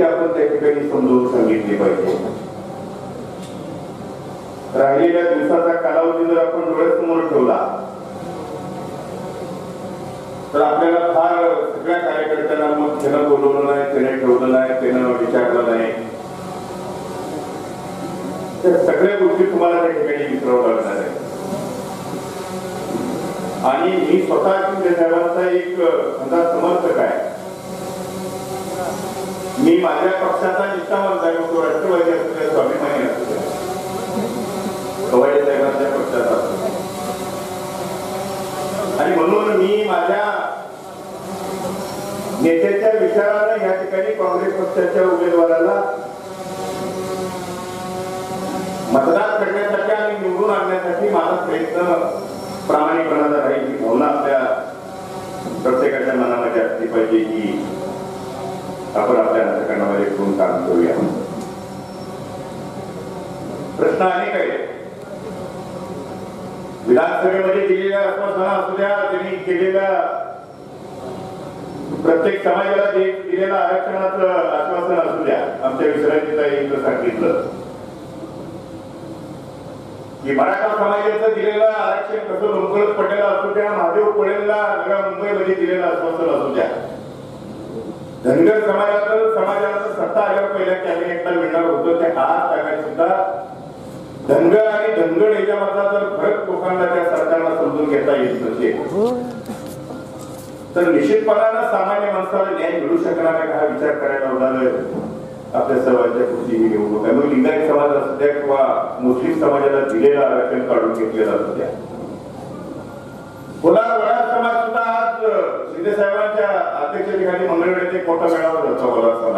गोष्टी आपण त्या ठिकाणी समजून सांगितली पाहिजे. राहिलेल्या दिवसाचा कालावधी जर आपण डोळ्यासमोर ठेवला तर आपल्याला फार सगळ्या कार्यकर्त्यांना मग त्यानं बोलवलं नाही त्याने ठेवलं नाही त्यानं विचारलं नाही. त्या सगळ्या गोष्टी तुम्हाला त्या ठिकाणी विसरावं लागणार आहे आणि मी स्वतः शिंदे एक अंदाज समर्थक आहे. मी माझ्या पक्षाचा निष्ठावंत आहे तो राष्ट्रवादी असतो द्या स्वाभिमानी असतो. कवाडे साहेबांच्या पक्षाचा. असतो आणि म्हणून मी माझ्या नेत्याच्या विचारानं या ठिकाणी काँग्रेस पक्षाच्या उमेदवाराला मतदान करण्यासाठी आणि निवडून आणण्यासाठी माझा प्रयत्न प्रामाणिकपणाचा राहील ही भावना आपल्या प्रत्येकाच्या मनामध्ये असली पाहिजे की आपण आपल्या अंतकरणामध्ये ठेवून काम करूया? प्रश्न अनेक आहेत. विधानसभेमध्ये दिलेल्या आश्वासना असू द्या त्यांनी केलेल्या प्रत्येक समाजाला दिलेलं आरक्षणाचं आश्वासन असू द्या. आमच्या विश्रांतीचा सांगितलं. की मराठा समाजाचं दिलेलं आरक्षण कसं लोंकळत पडलेलं असू द्या महादेव कोळेला नव्या मुंबईमध्ये दिलेलं आश्वासन असू द्या. धनगर समाजाचं समाजाचं सत्ता आल्यावर पहिल्या कॅबिनेटला मिळणार होतं ते आज टाकाय सुद्धा. धनगर आणि धनगड याच्यामधला जर फरक लोकांना त्या सरकारला समजून घेता येत नसेल तर निश्चितपणानं सामान्य माणसाला न्याय मिळू शकणार नाही का हा विचार करायला होणार आपल्या सर्वांच्या कृती ही निवडणूक. आहे मग लिंगायत समाज असू किंवा मुस्लिम समाजाला दिलेला आरक्षण काढून घेतलेला असू द्या. शिंदे साहेबांच्या अध्यक्षतेखाली मंगळवेळेत एक मोठा मेळावा होता समाजाचा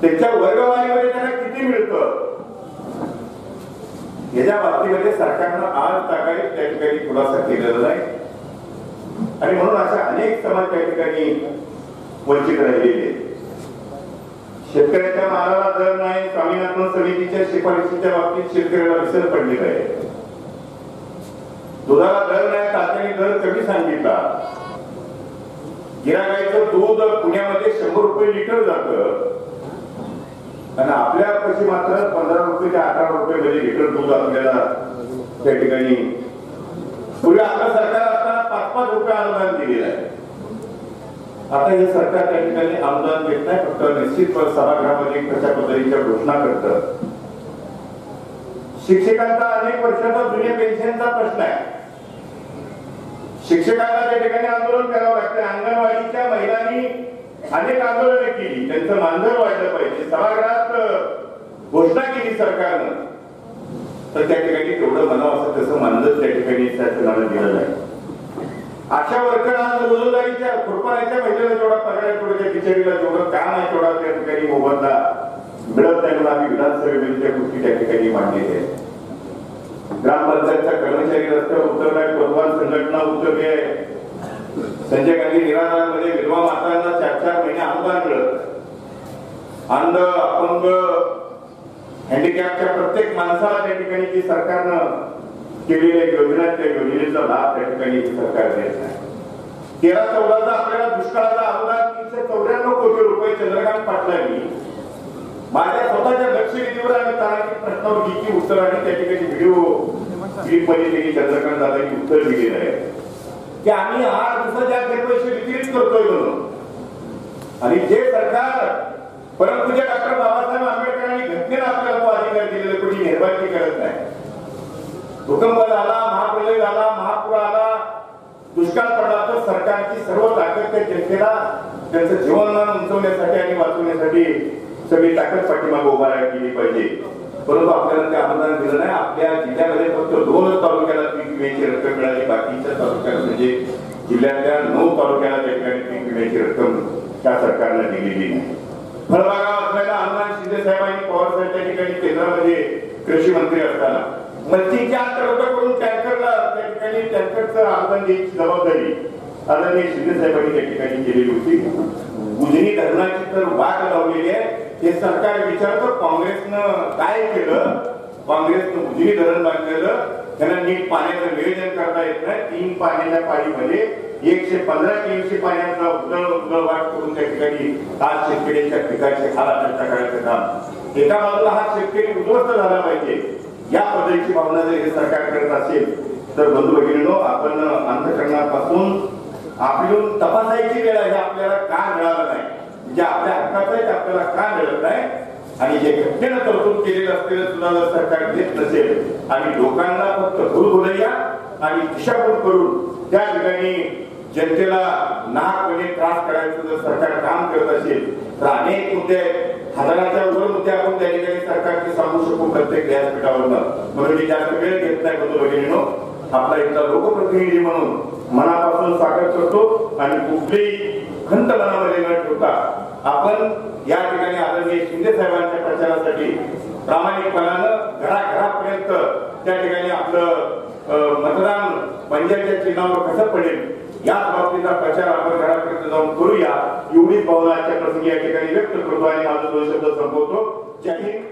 त्यांच्या वर्गवारीमध्ये त्यांना किती मिळतं? याच्या बाबतीमध्ये सरकारनं आज तागायत त्या ठिकाणी खुलासा केलेला नाही. आणि म्हणून अशा अनेक समाज त्या ठिकाणी वंचित राहिलेले शेतकऱ्याच्या मालाला दर नाही स्वामीनाथन समितीच्या शिफारशीच्या बाबतीत शेतकऱ्याला विसर पडलेला आहे. दुधाला दर नाही तातडी दर कमी सांगितला. गिरागायचं दूध पुण्यामध्ये शंभर रुपये लिटर जातं. आणि आपल्या कशी मात्र पंधरा रुपये ते अठरा रुपये मध्ये लिटर दूध आपल्याला त्या ठिकाणी. पूर्वी आपलं सरकार असताना पाच पाच रुपये अनुदान दिलेलं आहे. आता हे सरकार त्या ठिकाणी अनुदान देत नाही फक्त निश्चित सभागृहामध्ये कशा पद्धतीच्या घोषणा करत. शिक्षकांचा अनेक वर्षाचा जुन्या पेन्शनचा प्रश्न आहे. शिक्षकांना त्या ठिकाणी आंदोलन करावं लागतं. अंगणवाडीच्या महिलांनी अनेक आंदोलनं केली. त्यांचं मानधन वाढलं पाहिजे. सभागृहात घोषणा केली सरकारनं. तर त्या ठिकाणी तेवढं म्हणावं असं तसं मानधन त्या ठिकाणी शासनानं दिलं नाही. अशा वर्कर आज रोजंदारीच्या खुरपाण्याच्या महिलेला जेवढा पगार आहे तेवढं बिचारीला जेवढं काम आहे तेवढा त्या ठिकाणी मोबदला मिळत नाही म्हणून आम्ही विधानसभेमध्ये त्या गोष्टी त्या ठिकाणी मांडलेल्या आहेत. ग्रामपंचायतच्या कर्मचारी रस्त्यावर उतरलाय भगवान संघटना उतरली आहे. संजय गांधी निराधारामध्ये विधवा मातांना चार चार महिने अनुदान मिळत. अंध अपंग हँडिकॅपच्या प्रत्येक माणसाला त्या ठिकाणी जी सरकारनं केलेल्या योजना त्या योजनेचा लाभ त्या ठिकाणी सरकार देत नाही. तेरा चौदाचा आपल्याला दुष्काळाचा अनुदान तीनशे चौऱ्याण्णव कोटी रुपये चंद्रकांत पाटलांनी माझ्या स्वतःच्या लक्षवेधीवर आणि उत्तर आणि त्या ठिकाणी व्हिडिओ क्लिपमध्ये त्यांनी चंद्रकांत दादांनी उत्तर दिलेलं आहे. की आम्ही हा दिवसाच्या ज्या पैसे वितरित करतोय म्हणून. आणि जे सरकार परंतु जे डॉक्टर बाबासाहेब आंबेडकरांनी घटनेला आपल्याला तो अधिकार दिलेला कुठली मेहरबानी करत नाही. भूकंप झाला महाप्रलय झाला महापूर आला दुष्काळ पडला तर सरकारची सर्व ताकद त्या जनतेला त्यांचं जीवनमान उंचवण्यासाठी आणि वाचवण्यासाठी सगळी ताकद पाठीमागे उभारायला केली पाहिजे. परंतु आपल्याला ते अनुदान दिलं नाही. आपल्या जिल्ह्यामध्ये फक्त दोनच तालुक्याला पीक विम्याची रक्कम मिळाली. बाकीच्या तालुक्यात म्हणजे जिल्ह्यातल्या नऊ तालुक्याला त्या ठिकाणी पीक विम्याची रक्कम त्या सरकारनं दिलेली नाही. फळबागा असलेला अनुदान शिंदे साहेबांनी पवार साहेब त्या ठिकाणी केंद्रामध्ये कृषी मंत्री असताना मच्छीच्या करून टँकरला त्या ठिकाणी टँकरचं अनुदान द्यायची जबाबदारी आदरणीय शिंदे साहेबांनी त्या ठिकाणी केलेली होती. उजनी धरणाची तर वाट लावलेली आहे. हे सरकार विचारतो काँग्रेसनं काय केलं? काँग्रेसनं उजनी धरण बांधलेलं त्यांना नीट पाण्याचं नियोजन करता येत नाही. तीन पाण्याच्या पाणीमध्ये एकशे पंधरा तीनशे पाण्याचा उदळ वाट करून त्या ठिकाणी आज शेतकऱ्यांच्या पिकाचे चर्चा करायचं काम. एका बाजूला हा शेतकरी उद्ध्वस्त झाला पाहिजे. या पद्धतीची भावना जर हे सरकार करत असेल तर बंधू भगिनीनो आपण अंतकरणापासून आपली तपासायची वेळ आहे आपल्याला का मिळालं नाही? जे आपल्या हक्काचं आहे आपल्याला का मिळत नाही? आणि जे घटनेनं तरतूद केलेलं असलेलं सुद्धा जर सरकार देत नसेल आणि लोकांना फक्त भुलभुलैया आणि दिशाभूल करून त्या ठिकाणी जनतेला नाहकपणे त्रास करायचं जर सरकार काम करत असेल तर अनेक मुद्दे हजाराच्या वर मुद्दे आपण त्या ठिकाणी सरकारचे सांगू शकू प्रत्येक व्यासपीठावरनं म्हणून मी जास्त वेळ घेत नाही बंधू भगिनीनो. आपला इथला लोकप्रतिनिधी म्हणून मनापासून स्वागत करतो आणि कुठलीही खंत मनामध्ये न ठेवता आपण या ठिकाणी आदरणीय शिंदे साहेबांच्या प्रचारासाठी प्रामाणिकपणानं घराघरापर्यंत त्या ठिकाणी आपलं मतदान पंजाबच्या चिन्हावर कसं पडेल याच बाबतीचा प्रचार आपण घरापर्यंत जाऊन करूया. एवढीच भावना आजच्या प्रसंगी या ठिकाणी व्यक्त करतो आणि माझं दोन शब्द संपवतो जय हिंद.